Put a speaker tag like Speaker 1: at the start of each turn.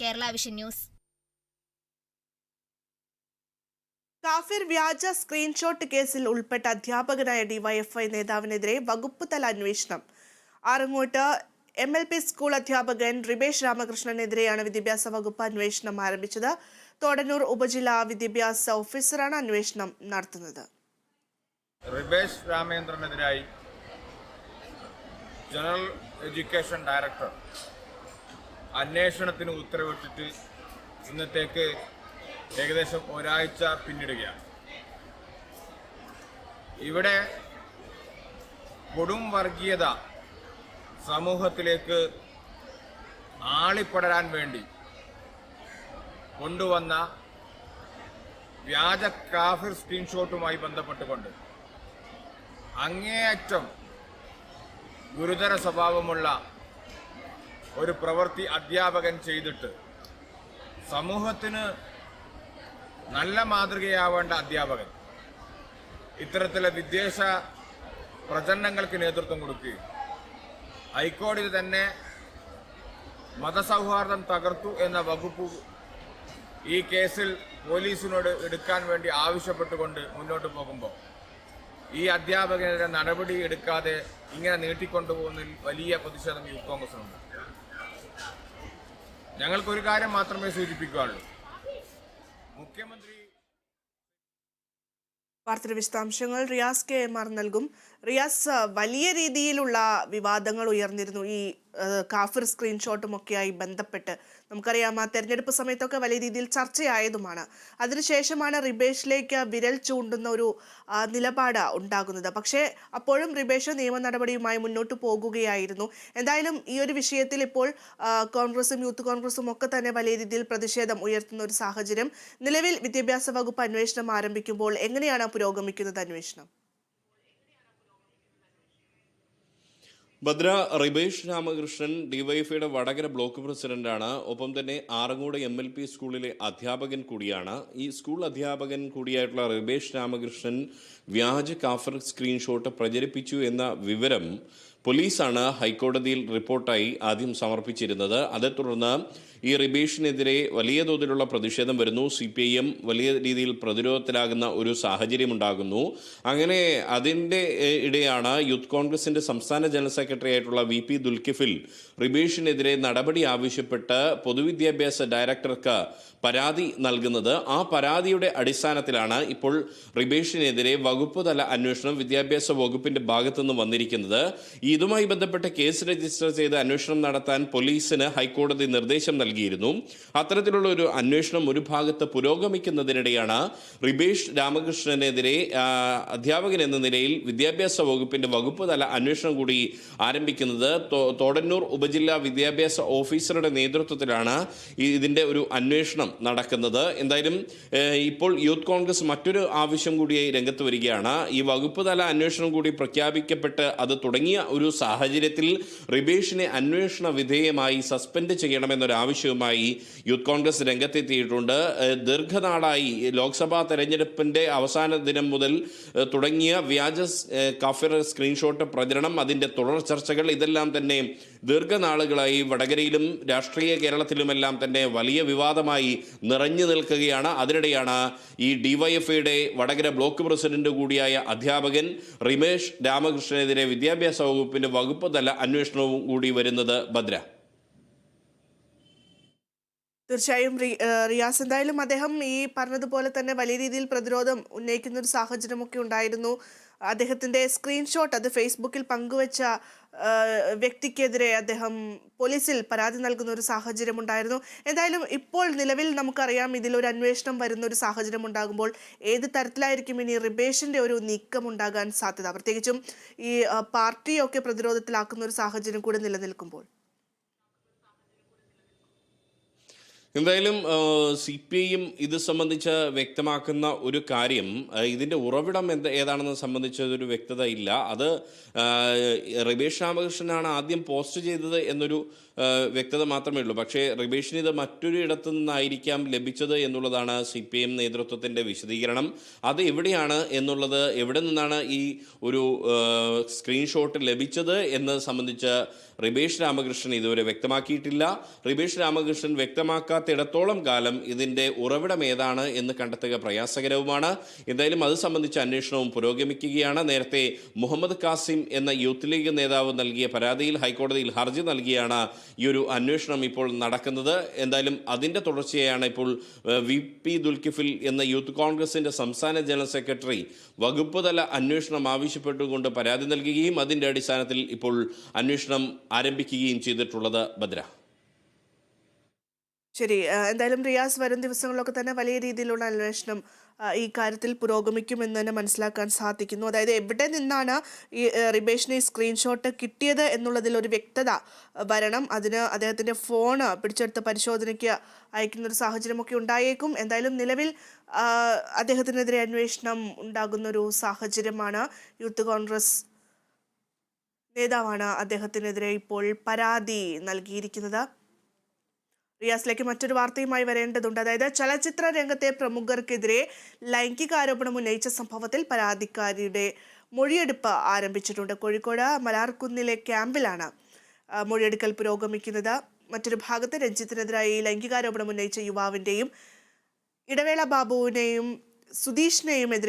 Speaker 1: Kerala vision news.
Speaker 2: കാഫിർ വ്യാജ screenshot കേസിൽ ഉൾപ്പെട്ട അധ്യാപകനായ ഡിവൈഎഫ്ഐ നേതാവിനെതിരെ വകുപ്പ് തല അന്വേഷണം. Arangottu M L P school അധ്യാപകൻ റിബേഷ് രാമകൃഷ്ണനെതിരെയാണ് വിദ്യാഭ്യാസ വകുപ്പ് അന്വേഷണം ആരംഭിച്ചത്. തോടന്നൂർ ഉപജില്ലാ വിദ്യാഭ്യാസ ഓഫീസറാണ് അന്വേഷണം നടത്തുന്നത്.
Speaker 3: റിബേഷ് രാമേന്ദ്രനെതിരായി ജനറൽ എഡ്യൂക്കേഷൻ ഡയറക്ടർ അന്വേഷണത്തിന് ഉത്തരവിട്ടിട്ട് ഇന്നത്തേക്ക് ഏകദേശം ഒരാഴ്ച പിന്നിടുകയാണ്. ഇവിടെ കൊടും വർഗീയത സമൂഹത്തിലേക്ക് ആളിപ്പടരാൻ വേണ്ടി കൊണ്ടുവന്ന വ്യാജ കാഫിർ സ്ക്രീൻഷോട്ടുമായി ബന്ധപ്പെട്ടുകൊണ്ട് അങ്ങേയറ്റം ഗുരുതര സ്വഭാവമുള്ള ഒരു പ്രവൃത്തി അധ്യാപകൻ ചെയ്തിട്ട് സമൂഹത്തിന് നല്ല മാതൃകയാവേണ്ട അധ്യാപകൻ. ഇത്തരത്തിലെ വിദ്വേഷ പ്രചരണങ്ങൾക്ക് നേതൃത്വം കൊടുക്കുകയും ഹൈക്കോടതി തന്നെ മതസൗഹാർദ്ദം തകർത്തു എന്ന വകുപ്പ് ഈ കേസിൽ പോലീസിനോട് എടുക്കാൻ വേണ്ടി ആവശ്യപ്പെട്ടുകൊണ്ട് മുന്നോട്ട് പോകുമ്പോൾ ഈ അധ്യാപകനെതിരെ നടപടി എടുക്കാതെ ഇങ്ങനെ നീട്ടിക്കൊണ്ടുപോകുന്നതിൽ വലിയ പ്രതിഷേധം യൂത്ത് കോൺഗ്രസിനുണ്ട്. ഞങ്ങൾക്കൊരു കാര്യം മാത്രമേ സൂചിപ്പിക്കാനുള്ളൂ മുഖ്യമന്ത്രി
Speaker 2: വാർത്തയുടെ വിശദാംശങ്ങൾ റിയാസ് കെ എം ആർ നൽകും. റിയാസ് വലിയ രീതിയിലുള്ള വിവാദങ്ങൾ ഉയർന്നിരുന്നു. ഈ കാഫിർ സ്ക്രീൻഷോട്ടും ഒക്കെയായി ബന്ധപ്പെട്ട്. നമുക്കറിയാം ആ തെരഞ്ഞെടുപ്പ് സമയത്തൊക്കെ വലിയ രീതിയിൽ ചർച്ചയായതുമാണ്. അതിനുശേഷമാണ് റിബേഷിലേക്ക് വിരൽ ചൂണ്ടുന്ന ഒരു നിലപാട് ഉണ്ടാകുന്നത്. പക്ഷേ അപ്പോഴും റിബേഷ് നിയമ നടപടിയുമായി മുന്നോട്ട് പോകുകയായിരുന്നു. എന്തായാലും ഈ ഒരു വിഷയത്തിൽ ഇപ്പോൾ കോൺഗ്രസും യൂത്ത് കോൺഗ്രസും ഒക്കെ തന്നെ വലിയ രീതിയിൽ പ്രതിഷേധം ഉയർത്തുന്ന ഒരു സാഹചര്യം നിലവിൽ വിദ്യാഭ്യാസ വകുപ്പ് അന്വേഷണം ആരംഭിക്കുമ്പോൾ എങ്ങനെയാണ് പുരോഗമിക്കുന്നത് അന്വേഷണം?
Speaker 4: ഭദ്ര റിബേഷ് രാമകൃഷ്ണൻ ഡിവൈഎഫ്ഐയുടെ വടകര ബ്ലോക്ക് പ്രസിഡന്റാണ്. ഒപ്പം തന്നെ ആറങ്ങോട് എം എൽ പി സ്കൂളിലെ അധ്യാപകൻ കൂടിയാണ്. ഈ സ്കൂൾ അധ്യാപകൻ കൂടിയായിട്ടുള്ള റിബേഷ് രാമകൃഷ്ണൻ വ്യാജ കാഫർ സ്ക്രീൻഷോട്ട് പ്രചരിപ്പിച്ചു എന്ന വിവരം പോലീസാണ് ഹൈക്കോടതിയിൽ റിപ്പോർട്ടായി ആദ്യം സമർപ്പിച്ചിരുന്നത്. അതേ തുടർന്ന് ഈ റിബേഷിനെതിരെ വലിയ തോതിലുള്ള പ്രതിഷേധം വരുന്നു. സി പി ഐ എം വലിയ രീതിയിൽ പ്രതിരോധത്തിലാകുന്ന ഒരു സാഹചര്യം ഉണ്ടാകുന്നു അങ്ങനെ അതിന്റെ ഇടയാണ് യൂത്ത് കോൺഗ്രസിന്റെ സംസ്ഥാന ജനറൽ സെക്രട്ടറി ആയിട്ടുള്ള വി പി ദുൽക്കിഫിൽ റിബേഷിനെതിരെ നടപടി ആവശ്യപ്പെട്ട് പൊതുവിദ്യാഭ്യാസ ഡയറക്ടർക്ക് പരാതി നൽകുന്നത് ആ പരാതിയുടെ അടിസ്ഥാനത്തിലാണ് ഇപ്പോൾ റിബേഷിനെതിരെ വകുപ്പ് തല അന്വേഷണം വിദ്യാഭ്യാസ വകുപ്പിന്റെ ഭാഗത്തുനിന്ന് വന്നിരിക്കുന്നത്. ഇതുമായി ബന്ധപ്പെട്ട കേസ് രജിസ്റ്റർ ചെയ്ത് അന്വേഷണം നടത്താൻ പോലീസിന് ഹൈക്കോടതി നിർദ്ദേശം നൽകിയിരുന്നു. അത്തരത്തിലുള്ള ഒരു അന്വേഷണം ഒരു ഭാഗത്ത് പുരോഗമിക്കുന്നതിനിടെയാണ് റിബേഷ് രാമകൃഷ്ണനെതിരെ അധ്യാപകൻ എന്ന നിലയിൽ വിദ്യാഭ്യാസ വകുപ്പിന്റെ വകുപ്പ് തല അന്വേഷണം കൂടി ആരംഭിക്കുന്നത്. തോടന്നൂർ ഉപജില്ലാ വിദ്യാഭ്യാസ ഓഫീസറുടെ നേതൃത്വത്തിലാണ് ഇതിന്റെ ഒരു അന്വേഷണം. നടക്കുന്നത്. എന്തായാലും ഇപ്പോൾ യൂത്ത് കോൺഗ്രസ് മറ്റൊരു ആവശ്യം കൂടിയായി രംഗത്ത് വരികയാണ്. ഈ വകുപ്പ് തല അന്വേഷണം കൂടി പ്രഖ്യാപിക്കപ്പെട്ട് അത് തുടങ്ങിയ ഒരു സാഹചര്യത്തിൽ റിബേഷിനെ അന്വേഷണ വിധേയമായി സസ്പെൻഡ് ചെയ്യണമെന്നൊരു ആവശ്യവുമായി യൂത്ത് കോൺഗ്രസ് രംഗത്തെത്തിയിട്ടുണ്ട്. ദീർഘനാളായി ലോക്സഭാ തെരഞ്ഞെടുപ്പിന്റെ അവസാന ദിനം മുതൽ തുടങ്ങിയ വ്യാജ കഫിർ സ്ക്രീൻഷോട്ട് പ്രചരണം അതിന്റെ തുടർ ചർച്ചകൾ ഇതെല്ലാം തന്നെ ദീർഘനാളുകളായി വടകരയിലും രാഷ്ട്രീയ കേരളത്തിലുമെല്ലാം തന്നെ വലിയ വിവാദമായി നിറഞ്ഞു നിൽക്കുകയാണ്. അതിനിടെയാണ് ഈ ഡിവൈഎഫ്ഐയുടെ വടകര ബ്ലോക്ക് പ്രസിഡന്റ് കൂടിയായ അധ്യാപകൻ റിമേഷ് രാമകൃഷ്ണനെതിരെ വിദ്യാഭ്യാസ വകുപ്പിന്റെ വകുപ്പ് തല അന്വേഷണവും കൂടി വരുന്നത്. ഭദ്ര.
Speaker 2: തീർച്ചയായും റിയാസ്. എന്തായാലും അദ്ദേഹം ഈ പറഞ്ഞതുപോലെ തന്നെ വലിയ രീതിയിൽ പ്രതിരോധം ഉന്നയിക്കുന്ന ഒരു സാഹചര്യമൊക്കെ ഉണ്ടായിരുന്നു. അദ്ദേഹത്തിന്റെ സ്ക്രീൻഷോട്ട് അത് ഫേസ്ബുക്കിൽ പങ്കുവച്ച വ്യക്തിക്കെതിരെ അദ്ദേഹം പോലീസിൽ പരാതി നൽകുന്ന ഒരു സാഹചര്യം ഉണ്ടായിരുന്നു എന്തായാലും ഇപ്പോൾ നിലവിൽ നമുക്കറിയാം ഇതിൽ ഒരു അന്വേഷണം വരുന്ന ഒരു സാഹചര്യം ഉണ്ടാകുമ്പോൾ ഏത് തരത്തിലായിരിക്കും ഇനി റിബേഷിന്റെ ഒരു നീക്കം ഉണ്ടാകാൻ സാധ്യത? പ്രത്യേകിച്ചും ഈ പാർട്ടിയൊക്കെ പ്രതിരോധത്തിലാക്കുന്ന ഒരു സാഹചര്യം കൂടി നിലനിൽക്കുമ്പോൾ.
Speaker 4: എന്തായാലും സി പി ഐയും ഇത് സംബന്ധിച്ച് വ്യക്തമാക്കുന്ന ഒരു കാര്യം ഇതിന്റെ ഉറവിടം എന്ത് ഏതാണെന്ന് സംബന്ധിച്ച് ഒരു വ്യക്തത ഇല്ല. അത് റിബേഷ് രാമകൃഷ്ണനാണ് ആദ്യം പോസ്റ്റ് ചെയ്തത് എന്നൊരു വ്യക്തത മാത്രമേ ഉള്ളൂ. പക്ഷേ റിബേഷിന് ഇത് മറ്റൊരു ഇടത്തു നിന്നായിരിക്കാം ലഭിച്ചത് എന്നുള്ളതാണ് സി പി എം നേതൃത്വത്തിന്റെ വിശദീകരണം. അത് എവിടെയാണ് എന്നുള്ളത് എവിടെ നിന്നാണ് ഈ ഒരു സ്ക്രീൻഷോട്ട് ലഭിച്ചത് എന്ന് സംബന്ധിച്ച് റിബേഷ് രാമകൃഷ്ണൻ ഇതുവരെ വ്യക്തമാക്കിയിട്ടില്ല. റിബേഷ് രാമകൃഷ്ണൻ വ്യക്തമാക്കാത്തിടത്തോളം കാലം ഇതിന്റെ ഉറവിടം ഏതാണ് എന്ന് കണ്ടെത്തുക പ്രയാസകരവുമാണ്. എന്തായാലും അത് സംബന്ധിച്ച അന്വേഷണവും പുരോഗമിക്കുകയാണ്. നേരത്തെ മുഹമ്മദ് കാസിം എന്ന യൂത്ത് ലീഗ് നേതാവ് നൽകിയ പരാതിയിൽ ഹൈക്കോടതിയിൽ ഹർജി നൽകിയാണ് ഈ ഒരു അന്വേഷണം ഇപ്പോൾ നടക്കുന്നത്. എന്തായാലും അതിന്റെ തുടർച്ചയാണ് ഇപ്പോൾ വി പി ദുൽകിഫിൽ എന്ന യൂത്ത് കോൺഗ്രസിന്റെ സംസ്ഥാന ജനറൽ സെക്രട്ടറി വകുപ്പ് തല അന്വേഷണം ആവശ്യപ്പെട്ടുകൊണ്ട് പരാതി നൽകുകയും അതിന്റെ അടിസ്ഥാനത്തിൽ ഇപ്പോൾ അന്വേഷണം ആരംഭിക്കുകയും ചെയ്തിട്ടുള്ളത് ഭദ്ര
Speaker 2: ശരി എന്തായാലും റിയാസ് വരും ദിവസങ്ങളിലൊക്കെ തന്നെ വലിയ രീതിയിലുള്ള അന്വേഷണം ഈ കാര്യത്തിൽ പുരോഗമിക്കുമെന്ന് തന്നെ മനസ്സിലാക്കാൻ സാധിക്കുന്നു. അതായത് എവിടെ നിന്നാണ് ഈ റിബേഷിന് ഈ സ്ക്രീൻഷോട്ട് കിട്ടിയത് എന്നുള്ളതിൽ ഒരു വ്യക്തത വരണം. അതിന് അദ്ദേഹത്തിന്റെ ഫോൺ പിടിച്ചെടുത്ത് പരിശോധനയ്ക്ക് അയക്കുന്ന ഒരു സാഹചര്യമൊക്കെ ഉണ്ടായേക്കും. എന്തായാലും നിലവിൽ അദ്ദേഹത്തിനെതിരെ അന്വേഷണം ഉണ്ടാകുന്ന ഒരു സാഹചര്യമാണ് യൂത്ത് കോൺഗ്രസ് നേതാവാണ് അദ്ദേഹത്തിനെതിരെ ഇപ്പോൾ പരാതി നൽകിയിരിക്കുന്നത്. റിയാസിലേക്ക് മറ്റൊരു വാർത്തയുമായി വരേണ്ടതുണ്ട്. അതായത് ചലച്ചിത്ര രംഗത്തെ പ്രമുഖർക്കെതിരെ ലൈംഗികാരോപണം ഉന്നയിച്ച സംഭവത്തിൽ പരാതിക്കാരിയുടെ മൊഴിയെടുപ്പ് ആരംഭിച്ചിട്ടുണ്ട്. കോഴിക്കോട് മലാർക്കുന്നിലെ ക്യാമ്പിലാണ് മൊഴിയെടുക്കൽ പുരോഗമിക്കുന്നത്. മറ്റൊരു ഭാഗത്ത് രഞ്ജിത്തിനെതിരായി ലൈംഗികാരോപണം ഉന്നയിച്ച യുവാവിന്റെയും ഇടവേള ബാബുവിനെയും സുധീഷിനെയും എതിരെ